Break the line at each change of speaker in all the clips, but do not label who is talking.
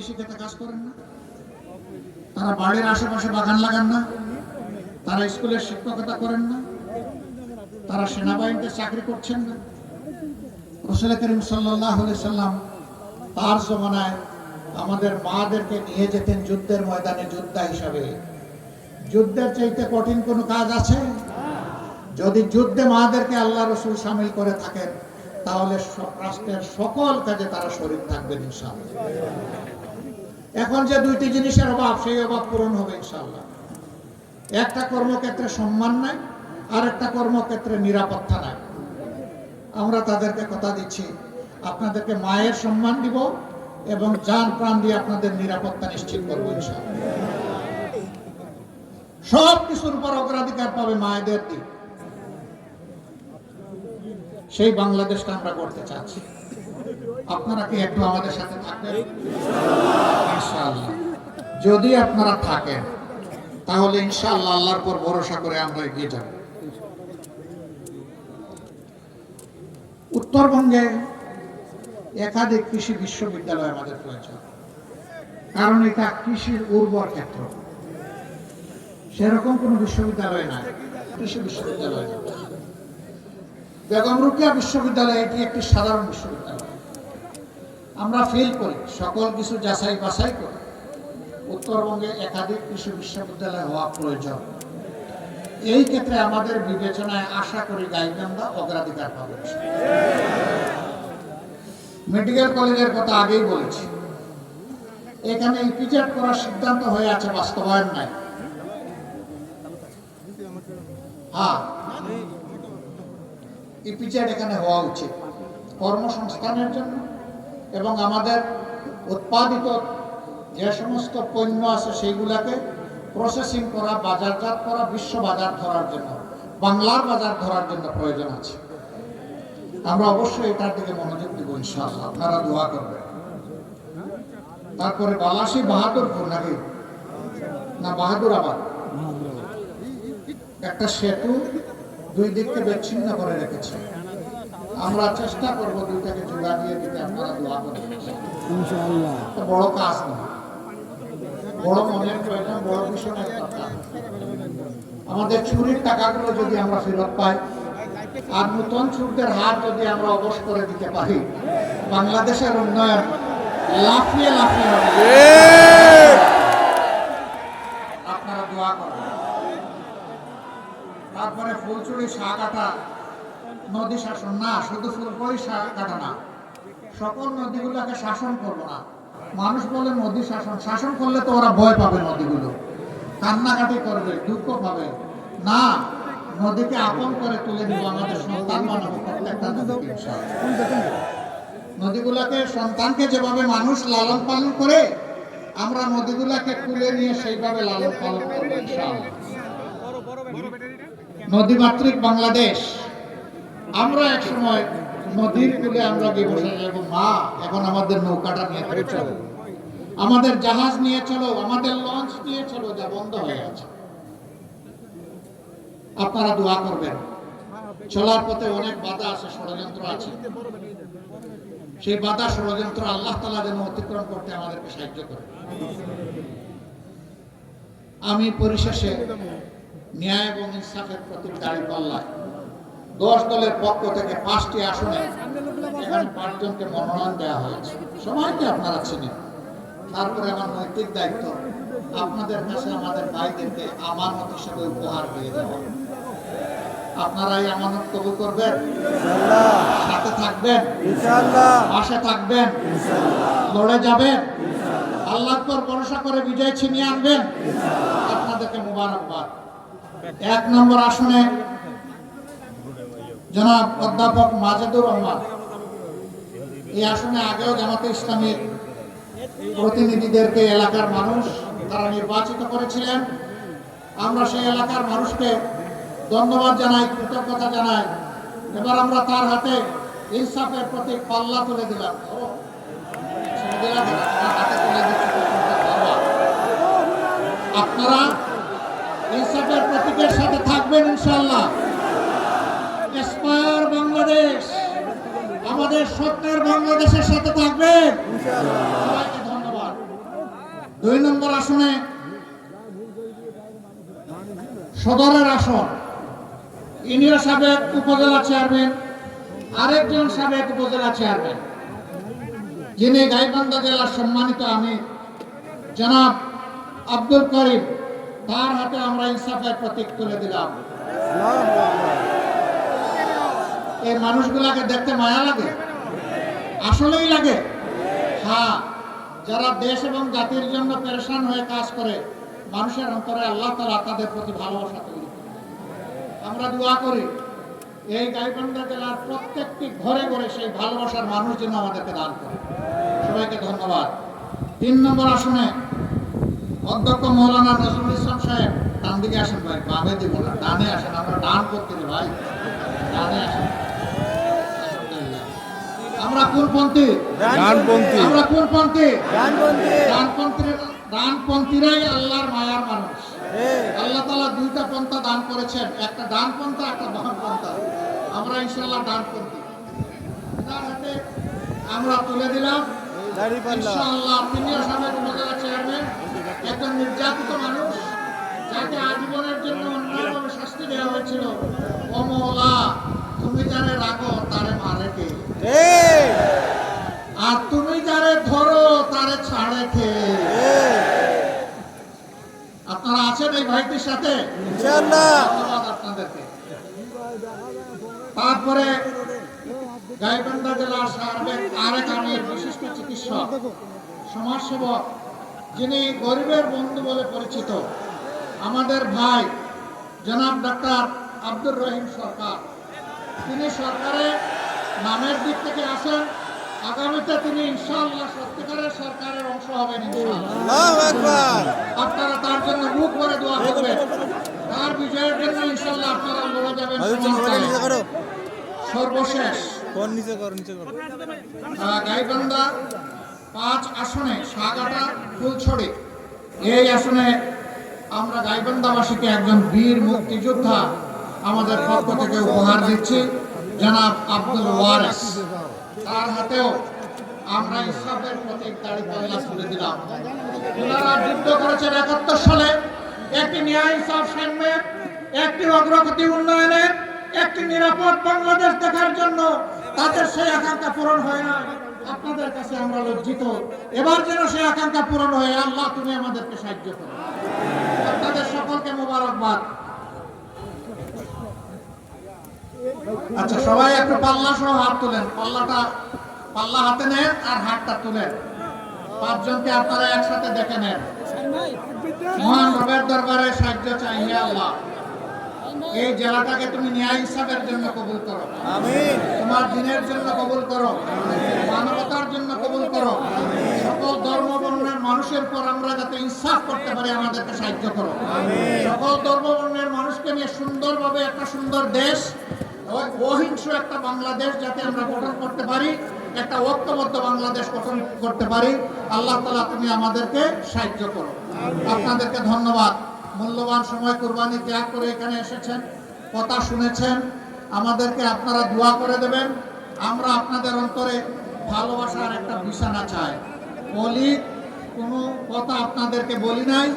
কৃষি ক্ষেতে কাজ করেন না। তারা বাড়ির আশেপাশে বাগান লাগান না। তারা স্কুলের শিক্ষকতা করেন না। তারা সেনাবাহিনীতে চাকরি করছেন না। রসুল করিম সাল্লাম তার জমানায় আমাদের মাদেরকে নিয়ে যেতেন যুদ্ধের ময়দানে যোদ্ধা হিসাবে। যুদ্ধের চাইতে কঠিন কোনো কাজ আছে? যদি যুদ্ধে মাদেরকে আল্লাহ রসুল সামিল করে থাকেন, তাহলে রাষ্ট্রের সকল কাজে তারা শরীর থাকবেন ইনশাআল্লাহ। এখন যে দুইটি জিনিসের অভাব, সেই অভাব পূরণ হবে ইনশাআল্লাহ। একটা কর্মক্ষেত্রে সম্মান নাই আর একটা কর্মক্ষেত্রে নিরাপত্তা নাই। আমরা তাদেরকে কথা দিচ্ছি, আপনাদেরকে মায়ের সম্মান দিব এবং যান প্রাণ দিয়ে আপনাদের নিরাপত্তা নিশ্চিত করব ইনশাআল্লাহ। সব কিছুর উপর অগ্রাধিকার পাবে মায়েদের দিক। সেই বাংলাদেশটা আমরা করতে চাচ্ছি। আপনারা কি একটু আমাদের সাথে থাকবেন? যদি আপনারা থাকেন, তাহলে ইনশাআল্লাহ আল্লাহর পর ভরসা করে আমরা এগিয়ে যাব। উত্তরবঙ্গে একাধিক কৃষি বিশ্ববিদ্যালয় আমাদের প্রয়োজন কারণ এটা কৃষির উর্বর ক্ষেত্র। সেরকম কোনো বিশ্ববিদ্যালয় নাই। কৃষি বিশ্ববিদ্যালয়। বেগম রুকিয়া বিশ্ববিদ্যালয় এটি একটি সাধারণ বিশ্ববিদ্যালয়। আমরা ফিল করি, সকল কিছু যাচাই বাছাই করি। উত্তরবঙ্গে একাধিক কৃষি বিশ্ববিদ্যালয় হওয়া প্রয়োজন। এই ক্ষেত্রে আমাদের বিবেচনায় আশা করি গাইবান্ধা অগ্রাধিকার পাবে। মেডিকেল কলেজের কথা আগেই বলেছি। এখানে ইপিজেড করার সিদ্ধান্ত হয়ে আছে, বাস্তবায়ন নাই। হ্যাঁ। ইপিজেড এখানে হওয়া উচিত। কর্মসংস্থানের জন্য এবং আমাদের উৎপাদিত যে সমস্ত পণ্য আছে সেইগুলাকে প্রসেসিং করা, বাজারজাত করা, বিশ্ব বাজার ধরার জন্য, বাংলার বাজার ধরার জন্য প্রয়োজন আছে। আমরা অবশ্যই এটার দিকে মনোযোগ দিব ইনশাআল্লাহ। আপনারা দোয়া করবেন। তারপরে বালাসী বাহাদুরপুর নাকি? না বাহাদুর আবাদ একটা সেতু দুই দিককে বিচ্ছিন্ন করে রেখেছে। আমরা চেষ্টা করব দুইটাকে জোড়া দিয়ে দিতে আপনারা দোয়া করবেন
ইনশাআল্লাহ।
বড় কাজ না। বড় মনের প্রয়োজন বড় ভীষণের আমাদের চুরির টাকাগুলো যদি আমরা ফেরত পাই আর নতুন চুরদের হার যদি আমরা অবশ করে দিতে পারি বাংলাদেশের উন্নয়ন লাফিয়ে লাফিয়ে হবে। আপনারা দোয়া করবেন। তারপরে ফুলচুরি শাহ কাটা নদী শাসন না, শুধু ফুলকড়ি শাহ কাটা না, সকল নদীগুলোকে শাসন করব না মানুষ বলে নদী শাসন শাসন করলে তো ওরা ভয় পাবে নদীগুলো কান্নাকাটি করবে, দুঃখ পাবে না, নদীকে আপন করে তুলে নিব আমাদের সন্তান। নদীগুলোকে সন্তানকে যেভাবে মানুষ লালন পালন করে, আমরা নদীগুলোকে তুলে নিয়ে সেইভাবে লালন পালন করব। নদীমাতৃক বাংলাদেশ আমরা এক সময় নদীর কূলে আমরা গিয়ে বসে যাব মা, এখন আমাদের নৌকাটা নিয়ে চলো। আমাদের জাহাজ নিয়ে চলো, আমাদের লঞ্চ নিয়ে চলো, যা বন্ধ হয়ে আছে। আপনারা দোয়া করবেন। চলার পথে অনেক বাধা আছে, ষড়যন্ত্র আছে। সেই বাধা, ষড়যন্ত্র আল্লাহ তালা যেন অতিক্রম করতে আমাদেরকে সাহায্য করে। আমি পরিশেষে ন্যায় এবং ইনসাফের প্রতি দাঁড়ি পাল্লায় দশ দলের পক্ষ থেকে পাঁচটি আসনে এখানে পাঁচজনকে মনোনয়ন দেওয়া হয়েছে। সবাইকে আপনারা চিনেন। তারপরে আমার নৈতিক দায়িত্ব। আপনাদের কাছে আমাদের ভাইদেরকে আমানত হিসেবে উপহার দিয়ে দেওয়া। আপনারা এই আমানত কবুল করবেন? সাথে থাকবেন? পাশে থাকবেন? লড়ে যাবেন? আল্লাহর পর ভরসা করে বিজয় ছিনিয়ে আনবেন? আপনাদেরকে মুবারকবাদ। এক নম্বর আসনে জনাব অধ্যাপক মাজেদুর রহমান, এই আসনে আগেও জামাতে ইসলামীর প্রতিনিধিদেরকে এলাকার মানুষ তারা নির্বাচিত করেছিলেন। আমরা সেই এলাকার মানুষকে ধন্যবাদ জানাই, কৃতজ্ঞতা জানাই। এবার আমরা তার হাতে ইনসাফের প্রতি পাল্লা তুলে দিলাম। আপনারা ইনসাফের প্রতীকের সাথে থাকবেন এসপায়ার বাংলাদেশ। আমাদের স্বপ্নের বাংলাদেশের সাথে সবাইকে ধন্যবাদ। দুই নম্বর আসনে সদরের আসন। ইনিও সাবেক উপজেলা চেয়ারম্যান, আরেকজন সাবেক উপজেলা চেয়ারম্যান। যিনি গাইবান্ধা জেলার সম্মানিত আমি, জনাব আব্দুল করিম। তার হাতে আমরা ইনসাফের প্রতীক তুলে দিলাম। এই মানুষগুলাকে দেখতে মায়া লাগে? আসলেই লাগে? হ্যাঁ যারা দেশ এবং জাতির জন্য পেরেশান হয়ে কাজ করে, মানুষের অন্তরে আল্লাহ তালা তাদের প্রতি ভালোবাসা তৈরি আমরা দোয়া করি, এই গাইবান্ধা জেলার প্রত্যেকটি ঘরে ঘরে সেই ভালোবাসার মানুষ যেন আমাদেরকে দান করে। সবাইকে ধন্যবাদ। তিন নম্বর আসনে অধ্যক্ষ মৌলানা নজরুল ইসলাম সাহেব ডান দিকে আসেন ভাই, বামে দিব না, ডানে আসেন, আমরা ডান করতে ভাই। ডানে আসেন। আমরা কোন পন্থী?
ডানপন্থী।
আমরা কোন পন্থী?
ডানপন্থী।
ডানপন্থীর ডানপন্থীরাই আল্লাহর মায়ার মানুষ। আল্লাহ তালা দুইটা পন্থা দান করেছেন। একটা ডান পন্থা একটা বাম পন্থা আমরা ইনশাল্লাহ ডানপন্থী। তার হাতে আমরা তুলে দিলাম। ইনশাআল্লাহ তিনিও সাবেক উপজেলা চেয়ারম্যান একজন নির্যাতিত মানুষ যাকে আজীবনের জন্য অন্যায়ভাবে শাস্তি দেওয়া হয়েছিল। ও মৌলা। তুমি যারে রাখো তারে মারে কে? আর তুমি যারে ধরো তারে ছাড়ে কে? আপনারা আছেন এই ভাইটির সাথে? ধন্যবাদ আপনাদেরকে। তারপরে গাইবান্ধা জেলার সার্বিক আরেক আমির বিশিষ্ট চিকিৎসক সমাজসেবক যিনি গরিবের বন্ধু বলে পরিচিত আমাদের ভাই জনাব ডাক্তার আব্দুর রহিম সরকার। তিনি সরকারে নামের দিক থেকে আসেন। আগামীতে তিনি ইনশাআল্লাহ সত্যিকারের সরকারের অংশ হবেন আপনারা তার জন্য মুখ করে দোয়া করবেন। তার বিজয়ের জন্য ইনশাআল্লাহ আপনারা লড়ে যাবেন সর্বশেষ। গাইবান্ধা পাঁচ আসনে সাগাটা ফুলছড়ি। এই আসনে আমরা গাইবান্ধাবাসীকে একজন বীর মুক্তিযোদ্ধা আমাদের পক্ষ থেকে উপহার দিচ্ছি জনাব আব্দুল ওয়ারেস। তার হাতেও আমরা ইসলামের প্রতীক দাড়ি পাল্লা তুলে দিলাম। ওনারা যুদ্ধ করেছেন একাত্তর সালে। একটি ন্যায় ইনসাফ সাম্যের একটি অগ্রগতি উন্নয়নের একটি নিরাপদ বাংলাদেশ দেখার জন্য তাদের সেই আকাঙ্ক্ষা পূরণ হয় না। আপনাদের কাছে আমরা লজ্জিত। এবার যেন সেই আকাঙ্ক্ষা পূরণ হয়ে, আল্লাহ তুমি আমাদেরকে সাহায্য করো। আপনাদের সকলকে মোবারকবাদ। আচ্ছা সবাই একটু পাল্লা সহ হাত তুলেন। পাল্লাটা পাল্লা হাতে নেন আর হাতটা তুলেন। পাঁচজনকে আপনারা একসাথে দেখে নেন। মহান রবের দরবারে সাহায্য চাই হে আল্লাহ। এই জেলাটাকে তুমি ন্যায় হিসাবের জন্য কবুল করো। তোমার দিনের জন্য কবুল করো। মানবতার জন্য কবুল করো। সকল ধর্ম বর্ণের মানুষের পর আমরা যাতে ইনসাফ করতে পারি আমাদেরকে সাহায্য করো। সকল ধর্ম বর্ণের মানুষকে নিয়ে সুন্দরভাবে একটা সুন্দর দেশ অহিংস একটা বাংলাদেশ যাতে আমরা গঠন করতে পারি, একটা ঐক্যবদ্ধ বাংলাদেশ গঠন করতে পারি, আল্লাহ তালা তুমি আমাদেরকে সাহায্য করো। আপনাদেরকে ধন্যবাদ। মূল্যবান সময় কোরবানি ত্যাগ করে এখানে এসেছেন, কথা শুনেছেন। আমাদেরকে আপনারা দোয়া করে দেবেন। আমরা আপনাদের অন্তরে ভালোবাসার একটা বিছানা চাই। বলি, কোনো কথা আপনাদেরকে বলি নাই,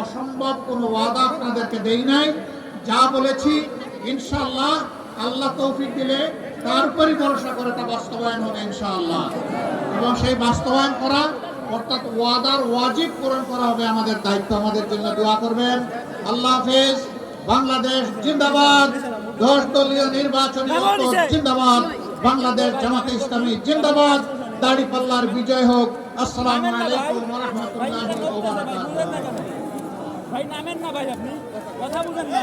অসম্ভব কোনো ওয়াদা আপনাদেরকে দেই নাই। যা বলেছি ইনশাল্লাহ আল্লাহ তৌফিক দিলে তার উপরই ভরসা করে তা বাস্তবায়ন হবে ইনশাআল্লাহ। এবং সেই বাস্তবায়ন করা অর্থাৎ ওয়াদার ওয়াজিব পূরণ করা হবে আমাদের দায়িত্ব আমাদের জন্য দোয়া করবেন। আল্লাহ হাফেজ বাংলাদেশ জিন্দাবাদ দশ দলীয় নির্বাচনী জিন্দাবাদ। বাংলাদেশ জামাতে ইসলামী জিন্দাবাদ। দাড়ি পাল্লার বিজয় হোক। আসসালামু আলাইকুম ওয়া রাহমাতুল্লাহি ওয়া বারাকাতুহু।
ভাই নামেন না ভাই আপনি। কথা বুঝেন না।